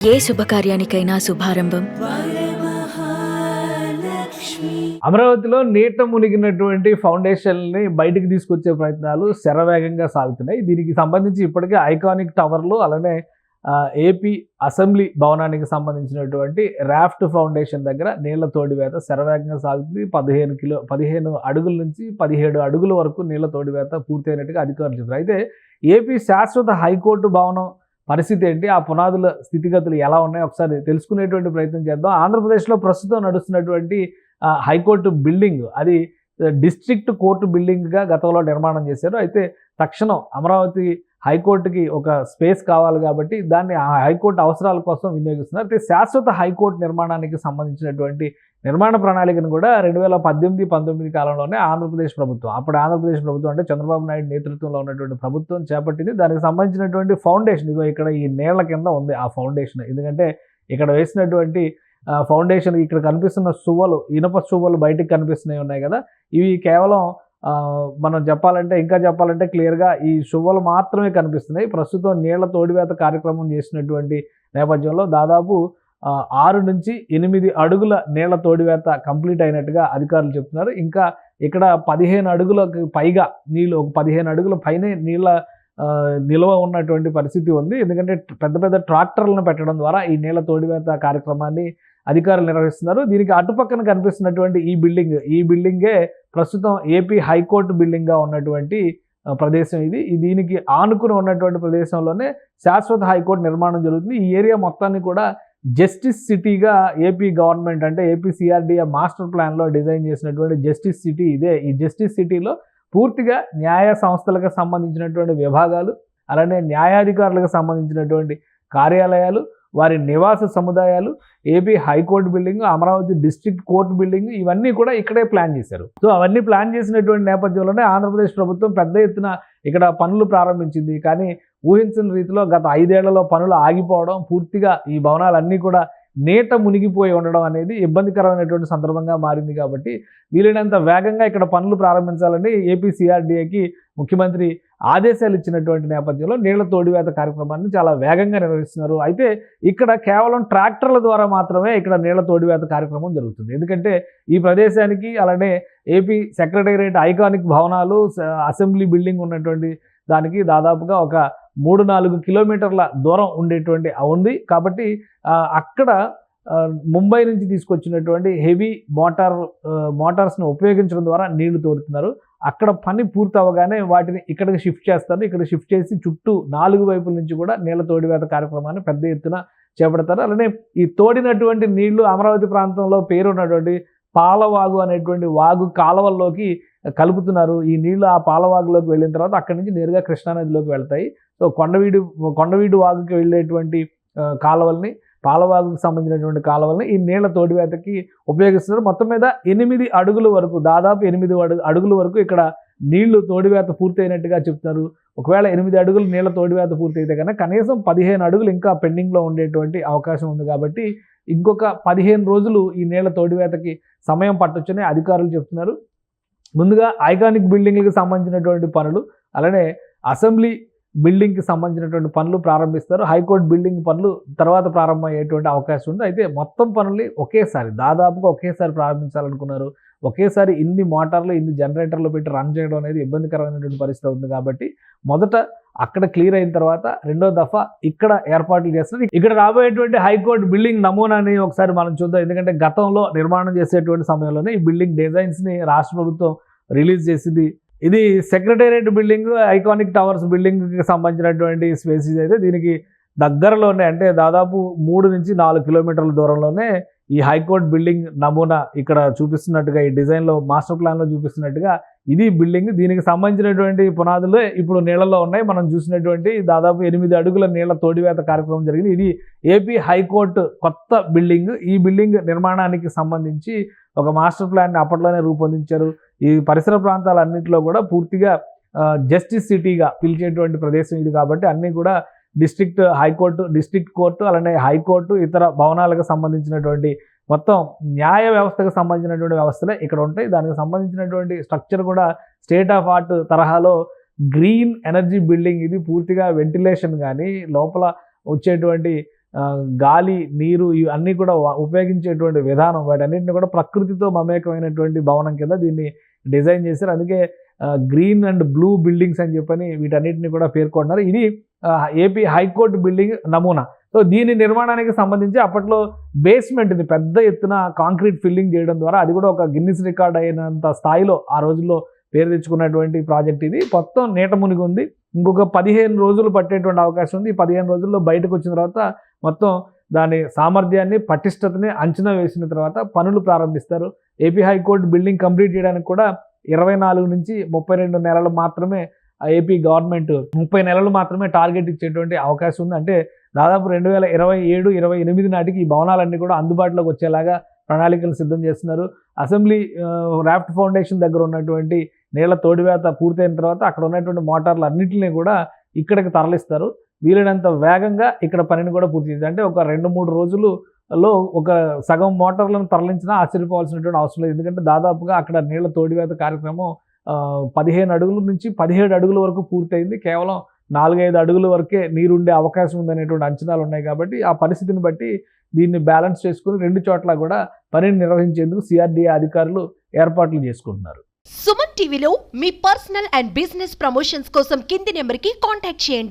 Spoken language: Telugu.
ఏ శుభకార్యానికైనా శుభారంభం. అమరావతిలో నీట మునిగినటువంటి ఫౌండేషన్ని బయటికి తీసుకొచ్చే ప్రయత్నాలు శరవేగంగా సాగుతున్నాయి. దీనికి సంబంధించి ఇప్పటికే ఐకానిక్ టవర్లు అలానే ఏపీ అసెంబ్లీ భవనానికి సంబంధించినటువంటి రాఫ్ట్ ఫౌండేషన్ దగ్గర నీళ్ళ తోడివేత శరవేగంగా సాగుతుంది. పదిహేను కిలో పదిహేను అడుగుల నుంచి పదిహేడు అడుగుల వరకు నీళ్ళ తోడివేత పూర్తయినట్టుగా అధికారులు చెబుతారు అయితే ఏపీ శాశ్వత హైకోర్టు భవనం పరిస్థితి ఏంటి? ఆ పునాదుల స్థితిగతులు ఎలా ఉన్నాయో? ఒకసారి తెలుసుకునేటువంటి ప్రయత్నం చేద్దాం. ఆంధ్రప్రదేశ్లో ప్రస్తుతం నడుస్తున్నటువంటి హైకోర్టు బిల్డింగ్ అది డిస్ట్రిక్ట్ కోర్టు బిల్డింగ్గా గతంలో నిర్మాణం చేశారు. అయితే తక్షణం అమరావతి హైకోర్టుకి ఒక స్పేస్ కావాలి కాబట్టి దాన్ని ఆ హైకోర్టు అవసరాల కోసం వినియోగిస్తున్నారు. అయితే శాశ్వత హైకోర్టు నిర్మాణానికి సంబంధించినటువంటి నిర్మాణ ప్రణాళికను కూడా రెండు వేల పద్దెనిమిది పంతొమ్మిది కాలంలోనే ఆంధ్రప్రదేశ్ ప్రభుత్వం అప్పుడు ఆంధ్రప్రదేశ్ ప్రభుత్వం అంటే చంద్రబాబు నాయుడు నేతృత్వంలో ఉన్నటువంటి ప్రభుత్వం చేపట్టింది. దానికి సంబంధించినటువంటి ఫౌండేషన్ ఇదిగో ఇక్కడ ఈ నేళ్ళ కింద ఉంది ఆ ఫౌండేషన్. ఎందుకంటే ఇక్కడ వేసినటువంటి ఫౌండేషన్ ఇక్కడ కనిపిస్తున్న సువ్వలు ఇనప సువ్వలు బయటికి కనిపిస్తున్నాయి ఉన్నాయి కదా. ఇవి కేవలం మనం చెప్పాలంటే ఇంకా చెప్పాలంటే క్లియర్గా ఈ శువ్వలు మాత్రమే కనిపిస్తున్నాయి. ప్రస్తుతం నీళ్ళ తోడివేత కార్యక్రమం చేసినటువంటి నేపథ్యంలో దాదాపు ఆరు నుంచి ఎనిమిది అడుగుల నీళ్ళ తోడివేత కంప్లీట్ అయినట్టుగా అధికారులు చెప్తున్నారు. ఇంకా ఇక్కడ పదిహేను అడుగులకు పైగా నీళ్ళు ఒక పదిహేను అడుగుల పైనే నీళ్ళ నిల్వ ఉన్నటువంటి పరిస్థితి ఉంది. ఎందుకంటే పెద్ద పెద్ద ట్రాక్టర్లను పెట్టడం ద్వారా ఈ నీళ్ళ తోడివేత కార్యక్రమాన్ని అధికారులు నిర్వహిస్తున్నారు. దీనికి అటుపక్కన కనిపిస్తున్నటువంటి ఈ బిల్డింగ్ ఈ బిల్డింగే ప్రస్తుతం ఏపీ హైకోర్టు బిల్డింగ్గా ఉన్నటువంటి ప్రదేశం ఇది. దీనికి ఆనుకుని ఉన్నటువంటి ప్రదేశంలోనే శాశ్వత హైకోర్టు నిర్మాణం జరుగుతుంది. ఈ ఏరియా మొత్తాన్ని కూడా జస్టిస్ సిటీగా ఏపీ గవర్నమెంట్ అంటే ఏపీ సిఆర్డిఏ మాస్టర్ ప్లాన్లో డిజైన్ చేసినటువంటి జస్టిస్ సిటీ ఇదే. ఈ జస్టిస్ సిటీలో పూర్తిగా న్యాయ సంస్థలకు సంబంధించినటువంటి విభాగాలు అలానే న్యాయాధికారులకు సంబంధించినటువంటి కార్యాలయాలు వారి నివాస సముదాయాలు AP high court building Amaravati district court building ఇవన్నీ కూడా ఇక్కడే ప్లాన్ చేశారు. సో అవన్నీ ప్లాన్ చేసినటువంటి నేపథ్యంలోనే ఆంధ్రప్రదేశ్ ప్రభుత్వం పెద్ద ఎత్తున ఇక్కడ పనులు ప్రారంభించింది. కానీ ఊహించిన రీతిలో గత ఐదేళ్ళలో పనులు ఆగిపోవడం పూర్తిగా ఈ భవనాలన్నీ కూడా నీట మునిగిపోయి ఉండడం అనేది ఇబ్బందికరమైనటువంటి సందర్భంగా మారింది కాబట్టి వీలైనంత వేగంగా ఇక్కడ పనులు ప్రారంభించాలని ఏపీ సిఆర్డీఏకి ముఖ్యమంత్రి ఆదేశాలు ఇచ్చినటువంటి నేపథ్యంలో నీళ్ళ తోడివేత కార్యక్రమాన్ని చాలా వేగంగా నిర్వహిస్తున్నారు. అయితే ఇక్కడ కేవలం ట్రాక్టర్ల ద్వారా మాత్రమే ఇక్కడ నీళ్ళ తోడివేత కార్యక్రమం జరుగుతుంది. ఎందుకంటే ఈ ప్రదేశానికి అలానే ఏపీ సెక్రటేరియట్ ఐకానిక్ భవనాలు అసెంబ్లీ బిల్డింగ్ ఉన్నటువంటి దానికి దాదాపుగా ఒక మూడు నాలుగు కిలోమీటర్ల దూరం ఉండేటువంటి ఉంది. కాబట్టి అక్కడ ముంబై నుంచి తీసుకొచ్చినటువంటి హెవీ మోటార్ మోటార్స్ను మోటార్స్ని ఉపయోగించడం ద్వారా నీళ్ళు తోడుతున్నారు. అక్కడ పని పూర్తి అవ్వగానే వాటిని ఇక్కడికి షిఫ్ట్ చేస్తారు. ఇక్కడ షిఫ్ట్ చేసి చుట్టూ నాలుగు వైపుల నుంచి కూడా నీళ్ళ తోడివేత కార్యక్రమాన్ని పెద్ద ఎత్తున చేపడతారు. అలానే ఈ తోడినటువంటి నీళ్ళు అమరావతి ప్రాంతంలో పేరున్నటువంటి పాలవాగు అనేటువంటి వాగు కాలవల్లోకి కలుపుతున్నారు. ఈ నీళ్ళు ఆ పాలవాగులోకి వెళ్ళిన తర్వాత అక్కడి నుంచి నేరుగా కృష్ణానదిలోకి వెళ్తాయి. సో కొండవీడు కొండవీడు వాగుకి వెళ్ళేటువంటి ఆ, కాలువల్ని పాలవాగుకు సంబంధించినటువంటి కాలువలను ఈ నీళ్ళ తోడివేతకి ఉపయోగిస్తున్నారు. మొత్తం మీద ఎనిమిది అడుగుల వరకు దాదాపు ఎనిమిది అడుగు అడుగుల వరకు ఇక్కడ నీళ్ళు తోడివేత పూర్తయినట్టుగా చెప్తున్నారు. ఒకవేళ ఎనిమిది అడుగులు నీళ్ళ తోడివేత పూర్తయితే కనుక కనీసం పదిహేను అడుగులు ఇంకా పెండింగ్లో ఉండేటువంటి అవకాశం ఉంది కాబట్టి ఇంకొక పదిహేను రోజులు ఈ నీళ్ళ తోడివేతకి సమయం పట్టొచ్చని అధికారులు చెప్తున్నారు. ముందుగా ఐకానిక్ బిల్డింగ్లకు సంబంధించినటువంటి పనులు అలానే అసెంబ్లీ బిల్డింగ్కి సంబంధించినటువంటి పనులు ప్రారంభిస్తారు. హైకోర్టు బిల్డింగ్ పనులు తర్వాత ప్రారంభమయ్యేటువంటి అవకాశం ఉంది. అయితే మొత్తం పనులు ఒకేసారి దాదాపుగా ఒకేసారి ప్రారంభించాలనుకున్నారు. ఒకేసారి ఇన్ని మోటార్లు ఇన్ని జనరేటర్లు పెట్టి రన్ చేయడం అనేది ఇబ్బందికరమైనటువంటి పరిస్థితి ఉంది కాబట్టి మొదట అక్కడ క్లియర్ అయిన తర్వాత రెండో దఫా ఇక్కడ ఏర్పాట్లు చేస్తారు. ఇక్కడ రాబోయేటువంటి హైకోర్టు బిల్డింగ్ నమూనాని ఒకసారి మనం చూద్దాం. ఎందుకంటే గతంలో నిర్మాణం చేసేటువంటి సమయంలోనే ఈ బిల్డింగ్ డిజైన్స్ని రాష్ట్ర ప్రభుత్వం రిలీజ్ చేసింది. ఇది సెక్రటేరియట్ బిల్డింగ్ ఐకానిక్ టవర్స్ బిల్డింగ్కి సంబంధించినటువంటి స్పేసెస్ అయితే దీనికి దగ్గరలోనే అంటే దాదాపు మూడు నుంచి నాలుగు కిలోమీటర్ల దూరంలోనే ఈ హైకోర్టు బిల్డింగ్ నమూనా ఇక్కడ చూపిస్తున్నట్టుగా ఈ డిజైన్లో మాస్టర్ ప్లాన్లో చూపిస్తున్నట్టుగా ఇది బిల్డింగ్ దీనికి సంబంధించినటువంటి పునాదులే ఇప్పుడు నీళ్ళలో ఉన్నాయి. మనం చూసినటువంటి దాదాపు ఎనిమిది అడుగుల నీళ్ళ తోడివేత కార్యక్రమం జరిగింది. ఇది ఏపీ హైకోర్టు కొత్త బిల్డింగ్ ఈ బిల్డింగ్ నిర్మాణానికి సంబంధించి ఒక మాస్టర్ ప్లాన్ని అప్పట్లోనే రూపొందించారు. ఈ పరిసర ప్రాంతాలన్నింటిలో కూడా పూర్తిగా జస్టిస్ సిటీగా పిలిచేటువంటి ప్రదేశం ఇది కాబట్టి అన్నీ కూడా district high court district court అలానే హైకోర్టు ఇతర భవనాలకు సంబంధించినటువంటి మొత్తం న్యాయ వ్యవస్థకు సంబంధించినటువంటి వ్యవస్థలే ఇక్కడ ఉంటాయి. దానికి సంబంధించినటువంటి స్ట్రక్చర్ కూడా స్టేట్ ఆఫ్ ఆర్ట్ తరహాలో గ్రీన్ ఎనర్జీ బిల్డింగ్ ఇది పూర్తిగా వెంటిలేషన్ కానీ లోపల వచ్చేటువంటి గాలి నీరు ఇవన్నీ కూడా ఉపయోగించేటువంటి విధానం వాటన్నిటిని కూడా ప్రకృతితో మమేకమైనటువంటి భవనం కింద దీన్ని డిజైన్ చేశారు. అందుకే గ్రీన్ అండ్ బ్లూ బిల్డింగ్స్ అని చెప్పని వీటన్నిటిని కూడా పేర్కొన్నారు. ఇది ఏపీ హైకోర్టు బిల్డింగ్ నమూనా. సో దీని నిర్మాణానికి సంబంధించి అప్పట్లో బేస్మెంట్ని పెద్ద ఎత్తున కాంక్రీట్ ఫిల్లింగ్ చేయడం ద్వారా అది కూడా ఒక గిన్నిస్ రికార్డ్ అయినంత స్థాయిలో ఆ రోజుల్లో పేరు తెచ్చుకున్నటువంటి ప్రాజెక్ట్ ఇది. మొత్తం నీట మునిగి ఉంది. ఇంకొక పదిహేను రోజులు పట్టేటువంటి అవకాశం ఉంది. ఈ పదిహేను రోజుల్లో బయటకు వచ్చిన తర్వాత మొత్తం దాని సామర్థ్యాన్ని పటిష్టతని అంచనా వేసిన తర్వాత పనులు ప్రారంభిస్తారు. ఏపీ హైకోర్టు బిల్డింగ్ కంప్లీట్ చేయడానికి కూడా ఇరవై నాలుగు నుంచి ముప్పై రెండు నెలలు మాత్రమే ఏపీ గవర్నమెంట్ ముప్పై నెలలు మాత్రమే టార్గెట్ ఇచ్చేటువంటి అవకాశం ఉంది. అంటే దాదాపు రెండు వేల ఇరవై ఏడు ఇరవై ఎనిమిది నాటికి ఈ భవనాలన్నీ కూడా అందుబాటులోకి వచ్చేలాగా ప్రణాళికలు సిద్ధం చేస్తున్నారు. అసెంబ్లీ రాఫ్ట్ ఫౌండేషన్ దగ్గర ఉన్నటువంటి నీళ్ళ తోడివేత పూర్తయిన తర్వాత అక్కడ ఉన్నటువంటి మోటార్లు అన్నింటినీ కూడా ఇక్కడికి తరలిస్తారు. వీలైనంత వేగంగా ఇక్కడ పనిని కూడా పూర్తి చేస్తారు అంటే ఒక రెండు మూడు రోజులలో ఒక సగం మోటార్లను తరలించినా ఆశ్చర్యపోవాల్సినటువంటి అవసరం లేదు. ఎందుకంటే దాదాపుగా అక్కడ నీళ్ళ తోడివేత కార్యక్రమం పదిహేను అడుగుల నుంచి పదిహేడు అడుగుల వరకు పూర్తయింది. కేవలం నాలుగైదు అడుగుల వరకే నీరుండే అవకాశం ఉందనేటువంటి అంచనాలు ఉన్నాయి కాబట్టి ఆ పరిస్థితిని బట్టి దీన్ని బ్యాలెన్స్ చేసుకుని రెండు చోట్ల కూడా పనిని నిర్వహించేందుకు సిఆర్డీఏ అధికారులు ఏర్పాట్లు చేసుకుంటున్నారు. సుమన్ టీవీలో మీ పర్సనల్ అండ్ బిజినెస్ ప్రమోషన్స్ కోసం కింది నెంబర్కి కాంటాక్ట్ చేయండి.